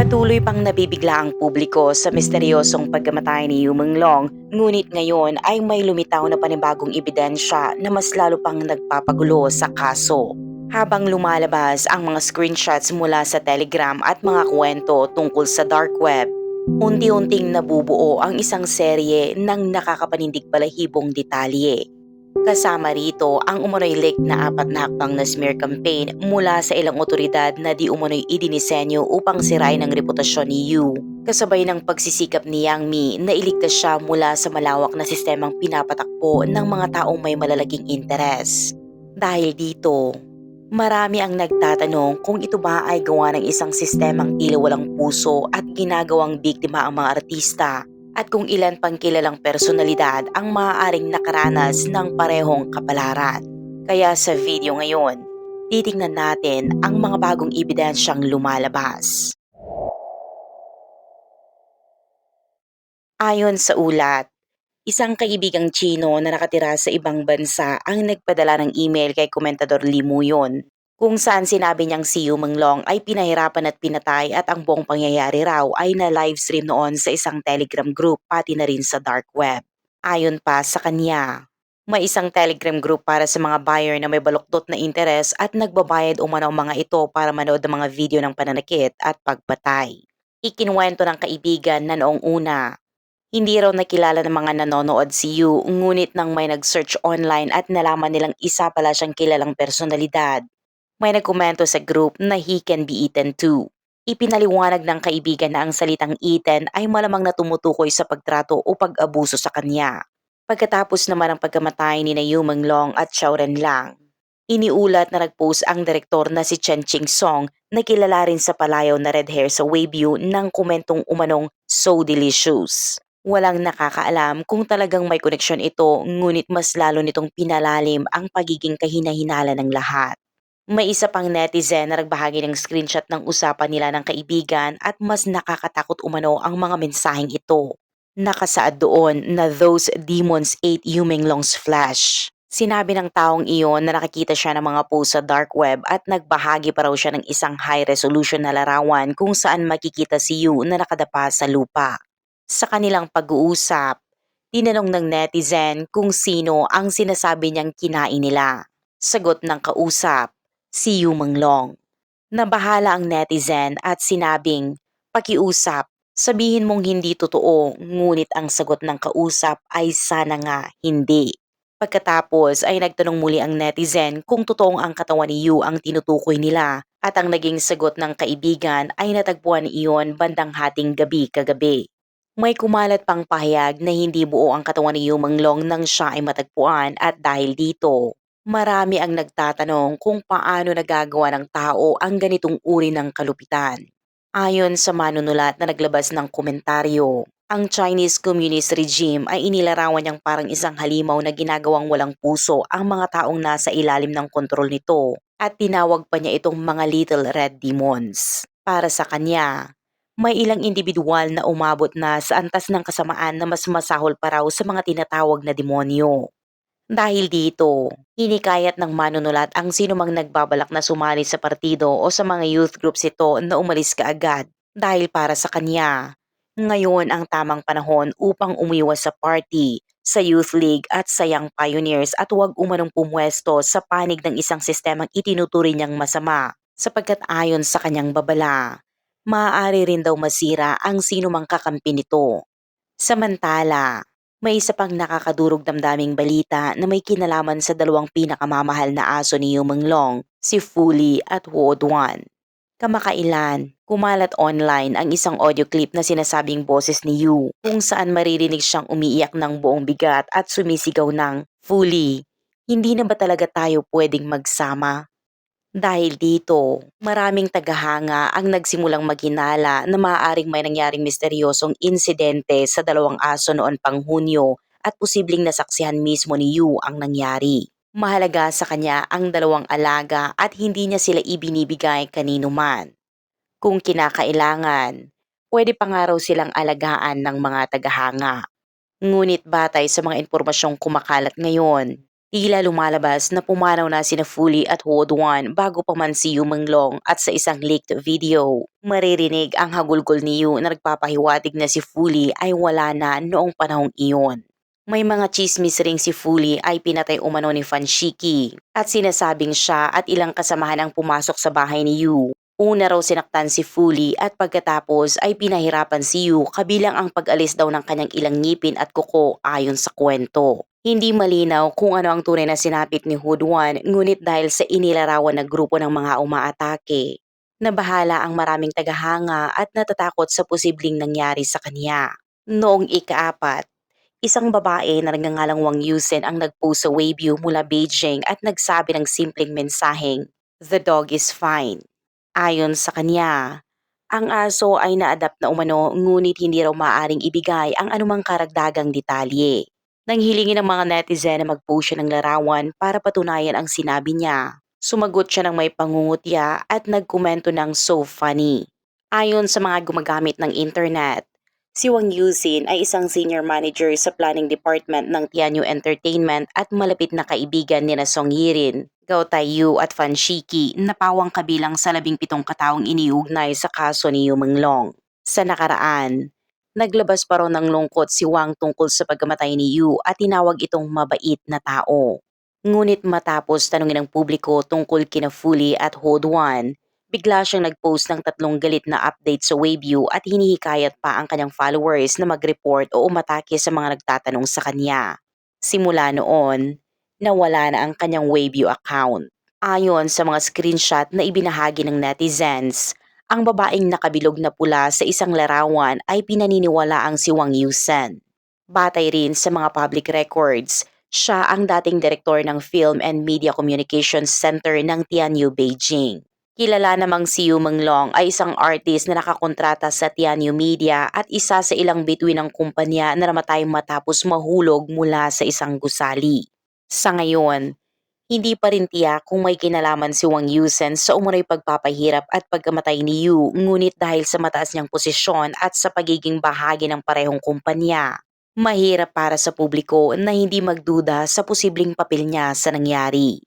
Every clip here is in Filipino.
Patuloy pang nabibigla ang publiko sa misteryosong pagkamatay ni Yu Menglong, ngunit ngayon ay may lumitaw na panibagong ebidensya na mas lalo pang nagpapagulo sa kaso. Habang lumalabas ang mga screenshots mula sa Telegram at mga kwento tungkol sa dark web, unti-unting nabubuo ang isang serye ng nakakapanindig balahibong detalye. Kasama rito ang umano'y leak na apat na hakbang na smear campaign mula sa ilang otoridad na di umano'y idinisenyo upang sirain ang reputasyon ni Yu. Kasabay ng pagsisikap ni Yang Mi na iligtas siya mula sa malawak na sistemang pinapatakbo ng mga taong may malalaking interes. Dahil dito, marami ang nagtatanong kung ito ba ay gawa ng isang sistemang tila walang puso at ginagawang biktima ang mga artista at kung ilan pang kilalang personalidad ang maaaring nakaranas ng parehong kapalaran. Kaya sa video ngayon, titingnan natin ang mga bagong ebidensyang lumalabas. Ayon sa ulat, isang kaibigang Chino na nakatira sa ibang bansa ang nagpadala ng email kay Komentador Lee Muyon kung saan sinabi niyang si Yu Menglong ay pinahirapan at pinatay at ang buong pangyayari raw ay na livestream noon sa isang telegram group pati na rin sa dark web. Ayon pa sa kanya, may isang telegram group para sa mga buyer na may baluktot na interes at nagbabayad umano mga ito para manood ng mga video ng pananakit at pagpatay. Ikinwento ng kaibigan na noong una, hindi raw nakilala ng mga nanonood si Yu ngunit nang may nag-search online at nalaman nilang isa pala siyang kilalang personalidad, may nagkomento sa group na he can be eaten too. Ipinaliwanag ng kaibigan na ang salitang eaten ay malamang na tumutukoy sa pagtrato o pag-abuso sa kanya. Pagkatapos naman ng pagkamatay ni na Yu Menglong at Xiao Lang, iniulat na nag-post ang direktor na si Chen Ching Song na kilala rin sa palayaw na red hair sa Weibo ng komentong umanong so delicious. Walang nakakaalam kung talagang may koneksyon ito ngunit mas lalo nitong pinalalim ang pagiging kahinahinala ng lahat. May isa pang netizen na nagbahagi ng screenshot ng usapan nila ng kaibigan at mas nakakatakot umano ang mga mensaheng ito. Nakasaad doon na those demons ate Yumeng Long's flesh. Sinabi ng taong iyon na nakakita siya ng mga post sa dark web at nagbahagi pa raw siya ng isang high resolution na larawan kung saan makikita si Yu na nakadapa sa lupa. Sa kanilang pag-uusap, tinanong ng netizen kung sino ang sinasabi niyang kinain nila. Sagot ng kausap, si Yu Menglong. Nabahala ang netizen at sinabing, pakiusap, sabihin mong hindi totoo ngunit ang sagot ng kausap ay sana nga hindi. Pagkatapos ay nagtanong muli ang netizen kung totoong ang katawan ni Yu ang tinutukoy nila at ang naging sagot ng kaibigan ay natagpuan iyon bandang hating gabi kagabi. May kumalat pang pahayag na hindi buo ang katawan ni Yu Menglong nang siya ay matagpuan at dahil dito, Marami ang nagtatanong kung paano nagagawa ng tao ang ganitong uri ng kalupitan. Ayon sa manunulat na naglabas ng komentaryo, ang Chinese Communist regime ay inilarawan niyang parang isang halimaw na ginagawang walang puso ang mga taong nasa ilalim ng kontrol nito at tinawag pa niya itong mga little red demons. Para sa kanya, may ilang individual na umabot na sa antas ng kasamaan na mas masahol pa raw sa mga tinatawag na demonyo. Dahil dito, hinikayat ng manunulat ang sinumang nagbabalak na sumali sa partido o sa mga youth groups ito na umalis kaagad dahil para sa kanya. Ngayon ang tamang panahon upang umiwas sa party, sa youth league at sa young pioneers at huwag umanong pumwesto sa panig ng isang sistemang itinuturing niyang masama sapagkat ayon sa kanyang babala, maaari rin daw masira ang sinumang kakampi nito. Samantala, may isa pang nakakadurog damdaming balita na may kinalaman sa dalawang pinakamamahal na aso ni Yu Menglong, si Fuli at Duan. Kamakailan, kumalat online ang isang audio clip na sinasabing boses ni Yu kung saan maririnig siyang umiiyak ng buong bigat at sumisigaw ng, Fuli, hindi na ba talaga tayo pwedeng magsama? Dahil dito, maraming tagahanga ang nagsimulang maghinala na maaaring may nangyaring misteryosong insidente sa dalawang aso noon pang Hunyo at posibleng nasaksihan mismo ni Yu ang nangyari. Mahalaga sa kanya ang dalawang alaga at hindi niya sila ibinibigay kanino man. Kung kinakailangan, pwede pa nga raw silang alagaan ng mga tagahanga. Ngunit batay sa mga impormasyong kumakalat ngayon, Tila lumalabas na pumanaw na sina Fully at Wodwan bago pa man si Yu Menglong at sa isang leaked video. Maririnig ang hagulgol ni Yu na nagpapahiwatig na si Fully ay wala na noong panahong iyon. May mga chismis ring si Fully ay pinatay umano ni Fanshiki at sinasabing siya at ilang kasamahan ang pumasok sa bahay ni Yu. Una raw sinaktan si Fully at pagkatapos ay pinahirapan si Yu kabilang ang pag-alis daw ng kanyang ilang ngipin at kuko ayon sa kwento. Hindi malinaw kung ano ang tunay na sinapit ni Hudwan ngunit dahil sa inilarawan na grupo ng mga umaatake, nabahala ang maraming tagahanga at natatakot sa posibleng nangyari sa kanya. Noong ikaapat, isang babae na nagngangalang Wang Yusen ang nagpost sa Weibo mula Beijing at nagsabi ng simpleng mensaheng, The dog is fine. Ayon sa kanya, ang aso ay na-adapt na umano ngunit hindi raw maaaring ibigay ang anumang karagdagang detalye. Nang hilingin ng mga netizen na mag-post siya ng larawan para patunayan ang sinabi niya, sumagot siya ng may pangungutya at nagkomento ng so funny. Ayon sa mga gumagamit ng internet, si Wang Yusin ay isang senior manager sa planning department ng Tianyu Entertainment at malapit na kaibigan ni na Song Yirin, Gao Taiyu at Fan Shiki na pawang kabilang sa labing pitong kataong iniugnay sa kaso ni Yu Menglong. Sa nakaraan, Naglabas pa raw ng lungkot si Wang tungkol sa pagkamatay ni Yu at tinawag itong mabait na tao. Ngunit matapos tanungin ng publiko tungkol kina Fully at Hodwan, bigla siyang nagpost ng tatlong galit na update sa Weibo at hinihikayat pa ang kanyang followers na mag-report o umatake sa mga nagtatanong sa kanya. Simula noon, nawala na ang kanyang Weibo account. Ayon sa mga screenshot na ibinahagi ng netizens, ang babaeng nakabilog na pula sa isang larawan ay pinaniniwala ang si Wang Yusen. Batay rin sa mga public records, siya ang dating direktor ng Film and Media Communications Center ng Tianyu, Beijing. Kilala namang si Yu Menglong ay isang artist na nakakontrata sa Tianyu Media at isa sa ilang bituin ng kumpanya na namatay matapos mahulog mula sa isang gusali. Sa ngayon, hindi pa rin tiyak kung may kinalaman si Wang Yusen sa umunoy pagpapahirap at pagkamatay ni Yu ngunit dahil sa mataas niyang posisyon at sa pagiging bahagi ng parehong kumpanya, mahirap para sa publiko na hindi magduda sa posibleng papel niya sa nangyari.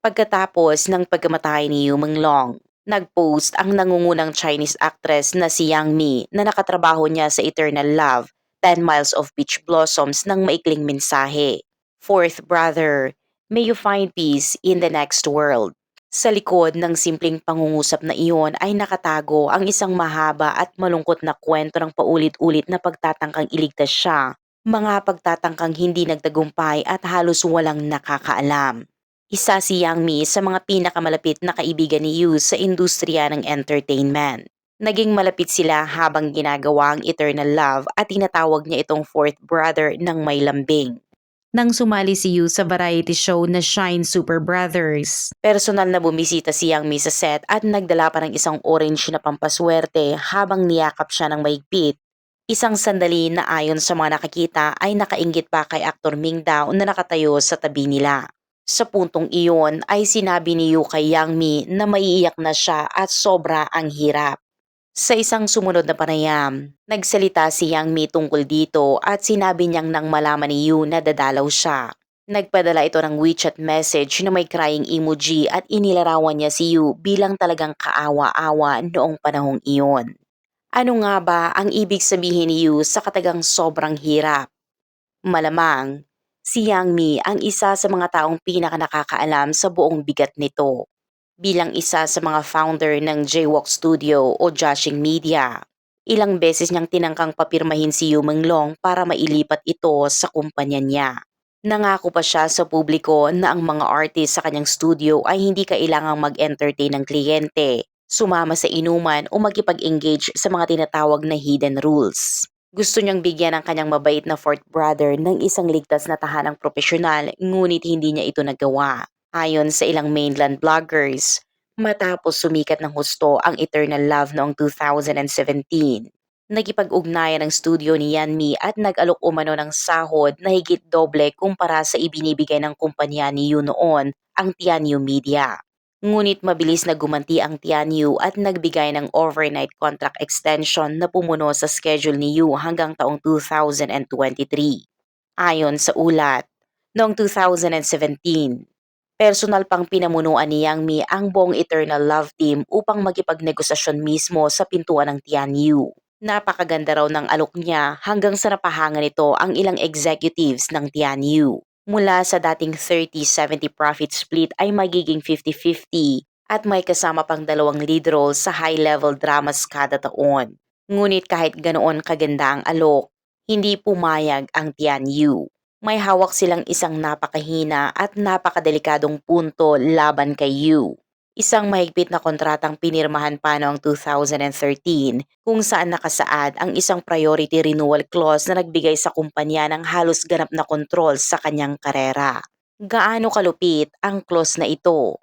Pagkatapos ng pagkamatay ni Yu Menglong, nagpost ang nangungunang Chinese actress na si Yang Mi na nakatrabaho niya sa Eternal Love, 10 Miles of Peach Blossoms ng maikling mensahe. Fourth brother, May you find peace in the next world. Sa likod ng simpleng pangungusap na iyon ay nakatago ang isang mahaba at malungkot na kwento ng paulit-ulit na pagtatangkang iligtas siya, mga pagtatangkang hindi nagtagumpay at halos walang nakakaalam. Isa si Yang Mi sa mga pinakamalapit na kaibigan ni Yu sa industriya ng entertainment. Naging malapit sila habang ginagawa ang Eternal Love at tinatawag niya itong fourth brother ng may lambing nang sumali si Yu sa variety show na Shine Super Brothers. Personal na bumisita si Yang Mi sa set at nagdala pa ng isang orange na pampaswerte habang niyakap siya ng maigpit. Isang sandali na ayon sa mga nakakita ay nakaingit pa kay aktor Ming Dao na nakatayo sa tabi nila. Sa puntong iyon ay sinabi ni Yu kay Yang Mi na maiiyak na siya at sobra ang hirap. Sa isang sumunod na panayam, nagsalita si Yang Mi tungkol dito at sinabi niyang nang malaman ni Yu na dadalaw siya. Nagpadala ito ng WeChat message na may crying emoji at inilarawan niya si Yu bilang talagang kaawa-awa noong panahong iyon. Ano nga ba ang ibig sabihin ni Yu sa katagang sobrang hirap? Malamang, si Yang Mi ang isa sa mga taong pinaka nakakaalam sa buong bigat nito bilang isa sa mga founder ng Jaywalk Studio o Joshing Media. Ilang beses niyang tinangkang papirmahin si Yu Menglong para mailipat ito sa kumpanya niya. Nangako pa siya sa publiko na ang mga artist sa kanyang studio ay hindi kailangang mag-entertain ng kliyente, sumama sa inuman o magkipag-engage sa mga tinatawag na hidden rules. Gusto niyang bigyan ng kanyang mabait na fourth brother ng isang ligtas na tahanang propesyonal ngunit hindi niya ito nagawa. Ayon sa ilang mainland bloggers, matapos sumikat ng husto ang Eternal Love noong 2017, nagipag-ugnayan ng studio ni Yanmi at nag-alok umano ng sahod na higit doble kumpara sa ibinibigay ng kumpanya ni Yu noon, ang Tianyu Media. Ngunit mabilis na gumanti ang Tianyu at nagbigay ng overnight contract extension na pumuno sa schedule ni Yu hanggang taong 2023. Ayon sa ulat, noong 2017. Personal pang pinamunuan ni Yang Mi ang buong Eternal Love Team upang makipagnegosasyon mismo sa pintuan ng Tianyu. Napakaganda raw ng alok niya hanggang sa napahangan nito ang ilang executives ng Tianyu. Mula sa dating 30-70 profit split ay magiging 50-50 at may kasama pang dalawang lead roles sa high-level dramas kada taon. Ngunit kahit ganoon kaganda ang alok, hindi pumayag ang Tianyu. May hawak silang isang napakahina at napakadelikadong punto laban kay Yu. Isang mahigpit na kontratang pinirmahan pa noong 2013 kung saan nakasaad ang isang priority renewal clause na nagbigay sa kumpanya ng halos ganap na kontrol sa kanyang karera. Gaano kalupit ang clause na ito?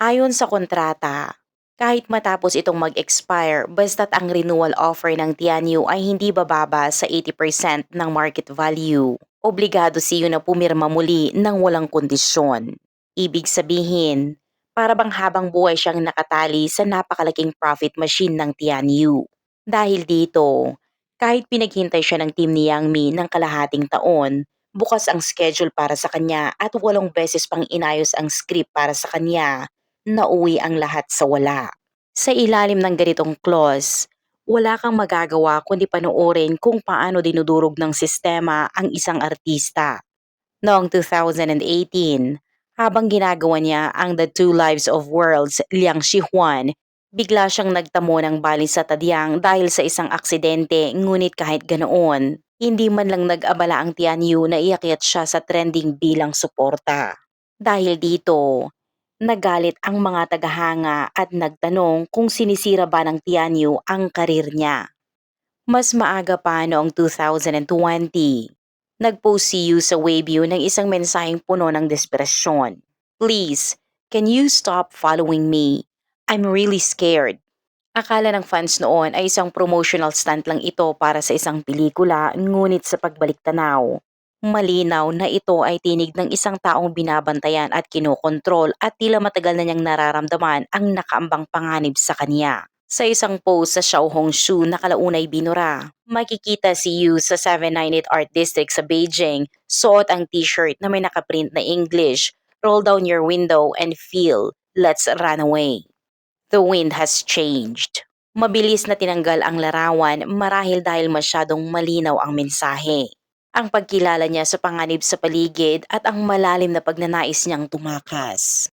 Ayon sa kontrata, kahit matapos itong mag-expire basta't ang renewal offer ng Tianyu ay hindi bababa sa 80% ng market value, obligado si Yu na pumirma muli ng walang kondisyon. Ibig sabihin, para bang habang buhay siyang nakatali sa napakalaking profit machine ng Tianyu. Dahil dito, kahit pinaghintay siya ng team ni Yang Mi ng kalahating taon, bukas ang schedule para sa kanya at walong beses pang inayos ang script para sa kanya, nauwi ang lahat sa wala. Sa ilalim ng ganitong clause, wala kang magagawa kundi panoorin kung paano dinudurog ng sistema ang isang artista. Noong 2018, habang ginagawa niya ang The Two Lives of Worlds Liang Shihuan, bigla siyang nagtamo ng bali sa tadyang dahil sa isang aksidente ngunit kahit ganoon, hindi man lang nag-abala ang Tianyu na iakyat siya sa trending bilang suporta. Dahil dito, nagalit ang mga tagahanga at nagtanong kung sinisira ba ng Tianyu ang karir niya. Mas maaga pa noong 2020, nag-post si Yu sa Weibo ng isang mensaheng puno ng desperasyon. Please, can you stop following me? I'm really scared. Akala ng fans noon ay isang promotional stunt lang ito para sa isang pelikula ngunit sa pagbalik tanaw, malinaw na ito ay tinig ng isang taong binabantayan at kinokontrol at tila matagal na niyang nararamdaman ang nakaambang panganib sa kanya. Sa isang post sa Xiaohongshu na kalaunay binura, makikita si Yu sa 798 Art District sa Beijing, suot ang t-shirt na may nakaprint na English, Roll down your window and feel, let's run away. The wind has changed. Mabilis na tinanggal ang larawan marahil dahil masyadong malinaw ang mensahe. Ang pagkilala niya sa panganib sa paligid at ang malalim na pagnanais niyang tumakas.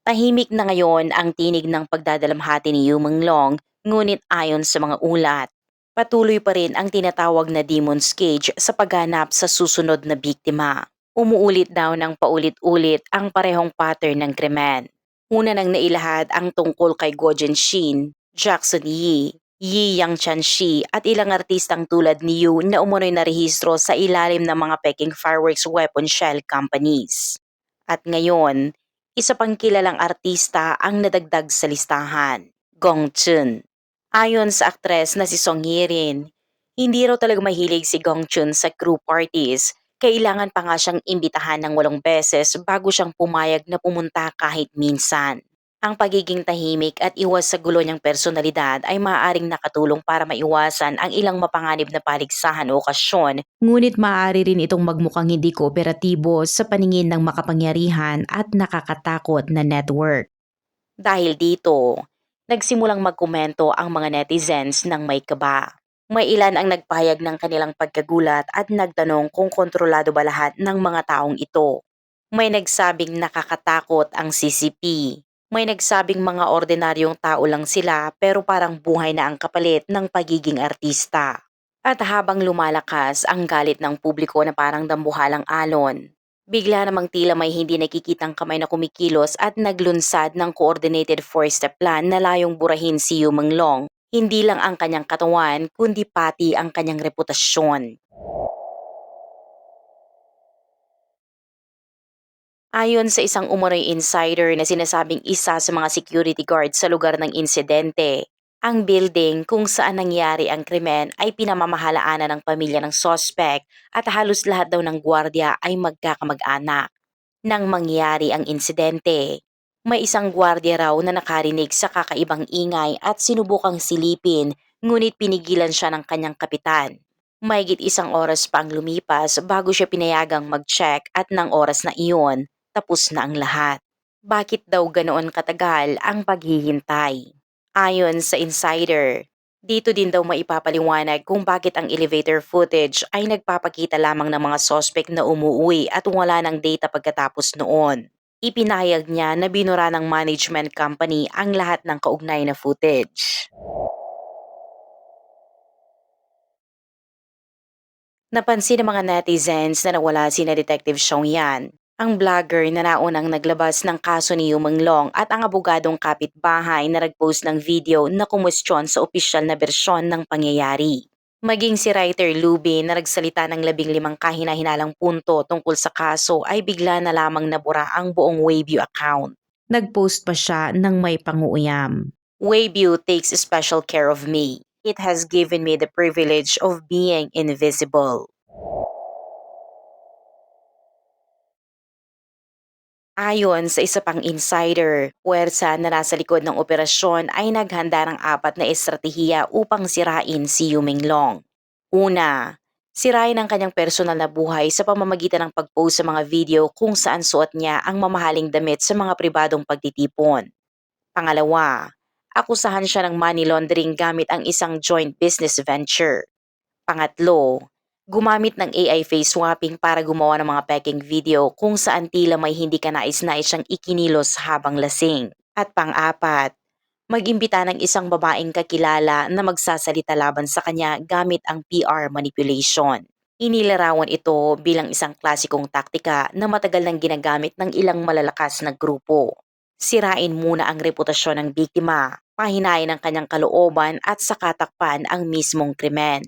Tahimik na ngayon ang tinig ng pagdadalamhati ni Yu Menglong, ngunit ayon sa mga ulat, patuloy pa rin ang tinatawag na Demon's Cage sa paghanap sa susunod na biktima. Umuulit daw ng paulit-ulit ang parehong pattern ng krimen. Una nang nailahad ang tungkol kay Go Shin, Jackson Yi, Yi Yang Chanxi at ilang artistang tulad ni Yu na umunoy na rehistro sa ilalim ng mga peking fireworks weapon shell companies. At ngayon, isa pang kilalang artista ang nadagdag sa listahan, Gong Chun. Ayon sa aktres na si Song Hye-rin, hindi raw talaga mahilig si Gong Chun sa crew parties kailangan pa nga siyang imbitahan ng walong beses bago siyang pumayag na pumunta kahit minsan. Ang pagiging tahimik at iwas sa gulo niyang personalidad ay maaaring nakatulong para maiwasan ang ilang mapanganib na paligsahan o okasyon, ngunit maaari rin itong magmukhang hindi kooperatibo sa paningin ng makapangyarihan at nakakatakot na network. Dahil dito, nagsimulang magkomento ang mga netizens ng may kaba. May ilan ang nagpahayag ng kanilang pagkagulat at nagtanong kung kontrolado ba lahat ng mga taong ito. May nagsabing nakakatakot ang CCP. May nagsabing mga ordinaryong tao lang sila pero parang buhay na ang kapalit ng pagiging artista. At habang lumalakas ang galit ng publiko na parang dambuhalang alon, bigla namang tila may hindi nakikitang kamay na kumikilos at naglunsad ng coordinated four-step plan na layong burahin si Yu Menglong hindi lang ang kanyang katawan kundi pati ang kanyang reputasyon. Ayon sa isang umunoy insider na sinasabing isa sa mga security guard sa lugar ng insidente, ang building kung saan nangyari ang krimen ay pinamamahalaanan ng pamilya ng sospek at halos lahat daw ng gwardiya ay magkakamag-anak. Nang mangyari ang insidente, may isang gwardiya raw na nakarinig sa kakaibang ingay at sinubukang silipin ngunit pinigilan siya ng kanyang kapitan. Mahigit isang oras pa ang lumipas bago siya pinayagang mag-check at ng oras na iyon, tapos na ang lahat. Bakit daw ganoon katagal ang paghihintay? Ayon sa insider, dito din daw maipapaliwanag kung bakit ang elevator footage ay nagpapakita lamang ng mga sospek na umuwi at wala ng data pagkatapos noon. Ipinahayag niya na binura ng management company ang lahat ng kaugnay na footage. Napansin ng mga netizens na nawala si na Detective Xiong Yan, ang vlogger na naunang naglabas ng kaso ni Yumeng Long at ang abogadong kapitbahay na nagpost ng video na kumustyon sa opisyal na bersyon ng pangyayari. Maging si writer Luby na nagsalita ng labing limang kahina-hinalang punto tungkol sa kaso ay bigla na lamang nabura ang buong Wayview account. Nagpost pa siya ng may panguuyam. Wayview takes special care of me. It has given me the privilege of being invisible. Ayon sa isa pang insider, puwersa na nasa likod ng operasyon ay naghanda ng apat na estratehiya upang sirain si Yuming Long. Una, sirain ang kanyang personal na buhay sa pamamagitan ng pag-post sa mga video kung saan suot niya ang mamahaling damit sa mga pribadong pagtitipon. Pangalawa, akusahan siya ng money laundering gamit ang isang joint business venture. Pangatlo, gumamit ng AI face swapping para gumawa ng mga peking video kung saan tila may hindi ka nais-nais siyang ikinilos habang lasing. At pang-apat, mag-imbita ng isang babaeng kakilala na magsasalita laban sa kanya gamit ang PR manipulation. Inilarawan ito bilang isang klasikong taktika na matagal nang ginagamit ng ilang malalakas na grupo. Sirain muna ang reputasyon ng biktima, pahinayin ang kanyang kalooban at sakatakpan ang mismong krimen.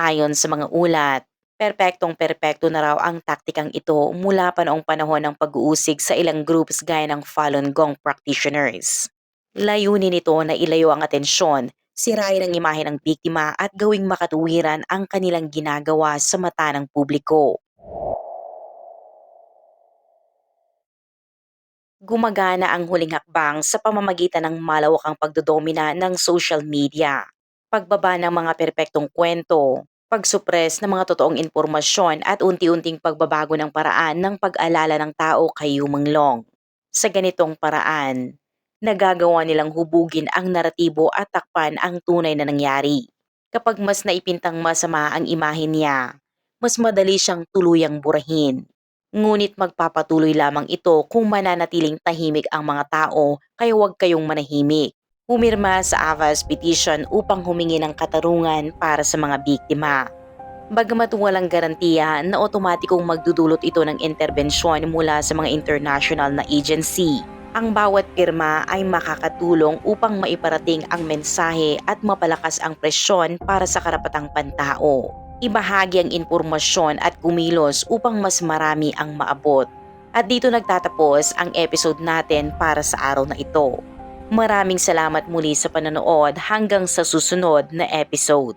Ayon sa mga ulat, perpektong perpekto na raw ang taktikang ito mula pa noong panahon ng pag-uusig sa ilang groups gaya ng Falun Gong practitioners. Layunin nito na ilayo ang atensyon, sirain ang imahe ng biktima at gawing makatuwiran ang kanilang ginagawa sa mata ng publiko. Gumagana ang huling hakbang sa pamamagitan ng malawakang pagdodomina ng social media pagbaba ng mga perpektong kwento, pagsupres ng mga totoong impormasyon at unti-unting pagbabago ng paraan ng pag-alala ng tao kay Yumanglong. Sa ganitong paraan, nagagawa nilang hubugin ang naratibo at takpan ang tunay na nangyari. Kapag mas naipintang masama ang imahe niya, mas madali siyang tuluyang burahin. Ngunit magpapatuloy lamang ito kung mananatiling tahimik ang mga tao kaya huwag kayong manahimik pumirma sa Avas petition upang humingi ng katarungan para sa mga biktima. Bagamat walang garantiya na otomatikong magdudulot ito ng interbensyon mula sa mga international na agency, ang bawat pirma ay makakatulong upang maiparating ang mensahe at mapalakas ang presyon para sa karapatang pantao. Ibahagi ang impormasyon at kumilos upang mas marami ang maabot. At dito nagtatapos ang episode natin para sa araw na ito. Maraming salamat muli sa panonood hanggang sa susunod na episode.